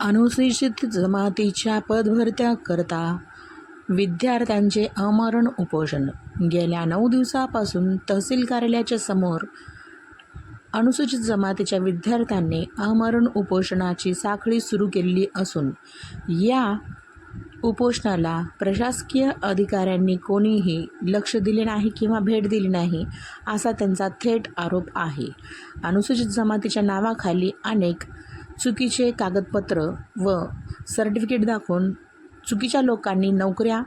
अनुसूचित जमातीच्या पदभरत्या करता विद्यार्थ्यांचे अमरण उपोषण. गेल्या नऊ दिवसापासून तहसील कार्यालयाच्या समोर अनुसूचित जमातीच्या विद्यार्थ्यांनी आमरण उपोषणाची साखळी सुरू केलेली असून या उपोषणाला प्रशासकीय अधिकाऱ्यांनी कोणीही लक्ष दिले नाही किंवा भेट दिली नाही असा त्यांचा थेट आरोप आहे. अनुसूचित जमातीच्या नावाखाली अनेक चुकीचे कागदपत्र व सर्टिफिकेट दाखवून चुकीच्या लोकांनी नोकऱ्या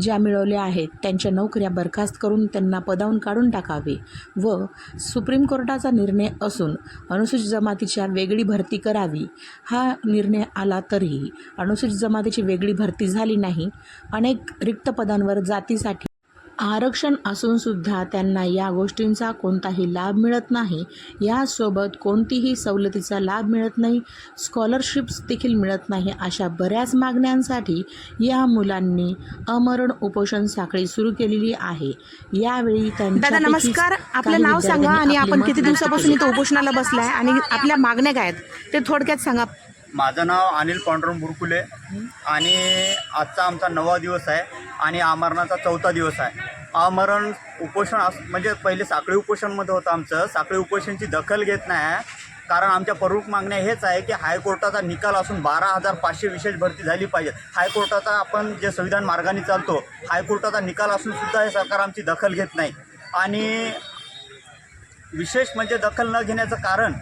ज्या मिळवल्या आहेत त्यांच्या नोकऱ्या बरखास्त करून त्यांना पदावून काढून टाकावे व सुप्रीम कोर्टाचा निर्णय असून अनुसूचित जमातीच्या वेगळी भरती करावी. हा निर्णय आला तरीही अनुसूचित जमातीची वेगळी भरती झाली नाही. अनेक रिक्त पदांवर जातीसाठी आरक्षण असूनसुद्धा त्यांना या गोष्टींचा कोणताही लाभ मिळत नाही. यासोबत कोणतीही सवलतीचा लाभ मिळत नाही स्कॉलरशिप्स देखील मिळत नाही अशा बऱ्याच मागण्यांसाठी या मुलांनी अमरण उपोषण साखळी सुरू केलेली आहे. यावेळी दादा नमस्कार. आपलं नाव सांगा आणि आपण किती दिवसापासून इथं उपोषणाला बसलाय आणि आपल्या मागण्या काय आहेत ते थोडक्यात सांगा. माझं नाव अनिल पांडुरंग बुरकुले. आणि आजचा आमचा नववा दिवस आहे आणि आमरणाचा चौथा दिवस आहे. आमरण उपोषण अस म्हणजे पहिले साखळी उपोषणमध्ये होतं आमचं. साखळी उपोषणची दखल घेत नाही. कारण आमच्या प्रमुख मागण्या हेच आहे की हायकोर्टाचा निकाल असून बारा हजार पाचशे विशेष भरती झाली पाहिजे हायकोर्टाचा आपण जे संविधान मार्गाने चालतो हायकोर्टाचा निकाल असून सुद्धा हे सरकार आमची दखल घेत नाही. आणि विशेष म्हणजे दखल न घेण्याचं कारण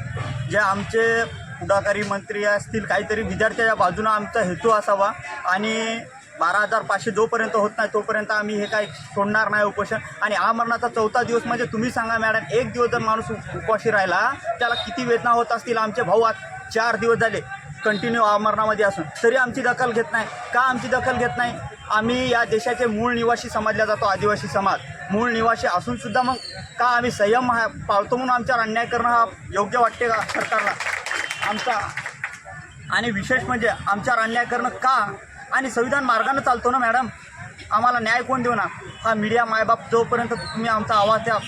जे आमचे पुढाकारी मंत्री असतील काहीतरी विद्यार्थ्याच्या बाजूनं आमचा हेतू असावा. आणि बारा हजार पाचशे जोपर्यंत होत नाही तोपर्यंत आम्ही हे काही सोडणार नाही उपोषण. आणि आमरणाचा चौथा दिवस म्हणजे तुम्ही सांगा मॅडम एक दिवस जर माणूस उपाशी राहिला त्याला किती वेदना होत असतील? आमचे भाऊ आज चार दिवस झाले कंटिन्यू आमरणामध्ये असून. तरी आमची दखल घेत नाही. का आमची दखल घेत नाही? आम्ही या देशाचे मूळ निवासी समजला जातो आदिवासी समाज. मूळ निवासी असूनसुद्धा मग का आम्ही संयम हा पाळतो म्हणून आमच्यावर अन्याय करणं हा योग्य वाटते का सरकारला? आमचा आणि विशेष म्हणजे आमच्यावर अन्याय करणं का आणि संविधान मार्गानं चालतो ना मॅडम? आम्हाला न्याय कोण देऊ ना? हा मीडिया मायबाप जोपर्यंत तुम्ही आमचा आवाज त्या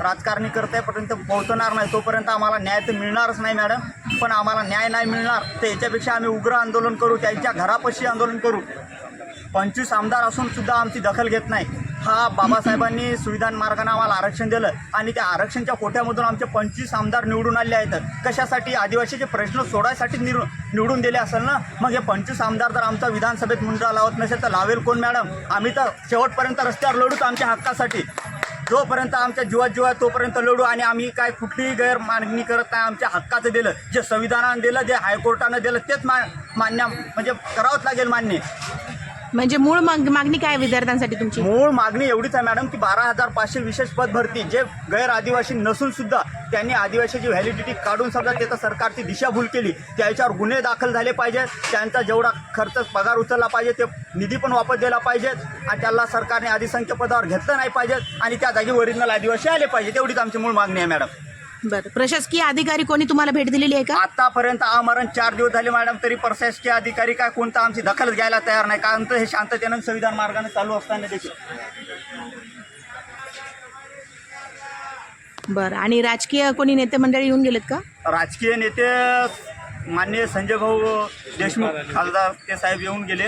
राजकारणी करतायपर्यंत पोहोचणार नाही तोपर्यंत आम्हाला न्याय तर मिळणारच नाही मॅडम. पण आम्हाला न्याय नाही मिळणार तर याच्यापेक्षा आम्ही उग्र आंदोलन करू त्यांच्या घरापाशी आंदोलन करू. पंचवीस आमदार असूनसुद्धा आमची दखल घेत नाही. हा बाबासाहेबांनी सुविधान मार्गाने आम्हाला आरक्षण दिलं. आणि त्या आरक्षणच्या कोट्यामधून आमचे पंचवीस आमदार निवडून आले आहेत. कशासाठी? आदिवासीचे प्रश्न सोडायसाठी निर निवडून दिले असेल ना? मग हे पंचवीस आमदार जर आमचा विधानसभेत मुंडा लावत नसेल तर लावेल कोण मॅडम? आम्ही तर शेवटपर्यंत रस्त्यावर लढूच आमच्या हक्कासाठी. जोपर्यंत आमच्या जीवात जीवात तोपर्यंत लढू आणि आम्ही काय कुठलीही गैरमागणी करत नाही आमच्या हक्काचं दिलं. जे संविधानानं दिलं जे हायकोर्टानं दिलं तेच मा मान्य म्हणजे करावंच लागेल मान्य. म्हणजे मूळ माग मागणी काय आहे विद्यार्थ्यांसाठी तुमची? मूळ मागणी एवढीच आहे मॅडम की बारा हजार पाचशे विशेष पद भरती जे गैर आदिवासी नसून सुद्धा त्यांनी आदिवासीची व्हॅलिडिटी काढून समजा त्याचं सरकारची दिशाभूल केली त्याच्यावर गुन्हे दाखल झाले पाहिजेत. त्यांचा जेवढा खर्च पगार उचलला पाहिजे ते निधी पण वापस दिला पाहिजेत. आणि त्याला सरकारने आदिसंख्य पदावर घेतलं नाही पाहिजेत. आणि त्या जागी ओरिजिनल आदिवासी आले पाहिजे तेवढीच आमची मूळ मागणी आहे मॅडम. बरं. प्रशासकीय अधिकारी कोणी तुम्हाला भेट दिलेली आहे का? आतापर्यंत आमरण चार दिवस झाले मॅडम. तरी प्रशासकीय अधिकारी काय कोणता आमची दखल घ्यायला तयार नाही. कारण तर हे शांततेनं संविधान मार्गाने चालू असताना देखील. बरं. आणि राजकीय कोणी नेते मंडळी येऊन गेलेत का? राजकीय नेते माननीय संजय भाऊ देशमुख खासदार ते साहेब येऊन गेले.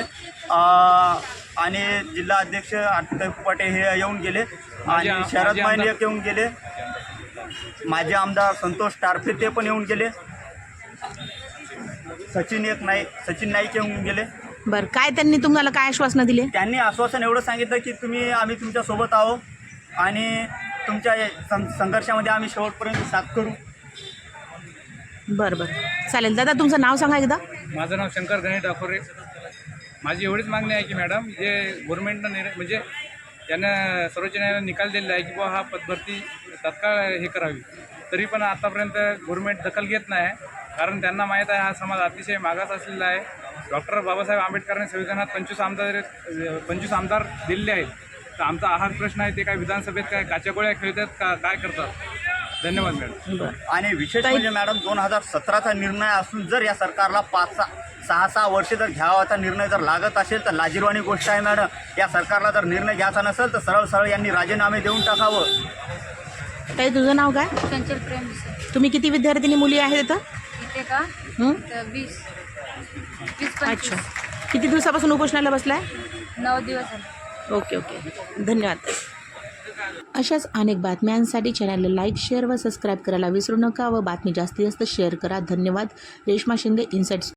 अं, आणि जिल्हा अध्यक्ष आठवते कुपाटे हे येऊन गेले. आणि शरद माने एक येऊन गेले. माजी आमदार संतोष टारफे ते पण येऊन गेले. सचिन एक नाईक सचिन नाईक येऊन गेले. बरं काय त्यांनी तुम्हाला काय आश्वासनं दिले? त्यांनी आश्वासन एवढं सांगितलं की तुम्ही आम्ही तुमच्यासोबत आहो आणि तुमच्या सं संघर्षामध्ये आम्ही शेवटपर्यंत साथ करू. बरं बरं. चालेल. दादा तुमचं नाव सांगा एकदा. माझं नाव शंकर गणेश डाकोरे. माझी एवढीच मागणी आहे की मॅडम जे गव्हर्नमेंटनं निर्णय म्हणजे त्यानं सर्वोच्च न्यायालयाने निकाल दिलेला आहे की बुवा हा पदभरती तत्काळ हे करावी. तरी पण आतापर्यंत गव्हर्नमेंट दखल घेत नाही. कारण त्यांना माहीत आहे हा समाज अतिशय मागास असलेला आहे. डॉक्टर बाबासाहेब आंबेडकरांनी संविधानात पंचवीस आमदार पंचवीस आमदार दिलेले आहेत. तर आमचा आहार प्रश्न आहे ते काय विधानसभेत काय काच्या गोळ्या खेळतात का काय करतात? धन्यवाद मॅडम आणि विशेष म्हणजे मॅडम दोन हजार सतराचा निर्णय असून जर या सरकारला पाच सहा सहा वर्षे जर घ्यावाचा निर्णय जर लागत असेल तर लाजीरवाणी गोष्ट आहे मॅडम. या सरकारला जर निर्णय घ्यायचा नसेल तर सरळ सरळ यांनी राजीनामे देऊन टाकावं. ताई तुझं नाव काय? चंचल प्रेम तुम्ही किती विद्यार्थिनी मुली आहेत इथं? का? हं? तर वीस. वीस अच्छा. पंचवीस किती दिवसापासून उपोषणाला बसलाय? नऊ दिवस झाले. Okay okay. धन्यवाद. अशाच अनेक बातम्यांसाठी चॅनलला लाईक शेअर व सबस्क्राईब करायला विसरू नका व बातमी जास्तीत जास्त शेअर करा. धन्यवाद. रेश्मा शिंदे इन्साइट्स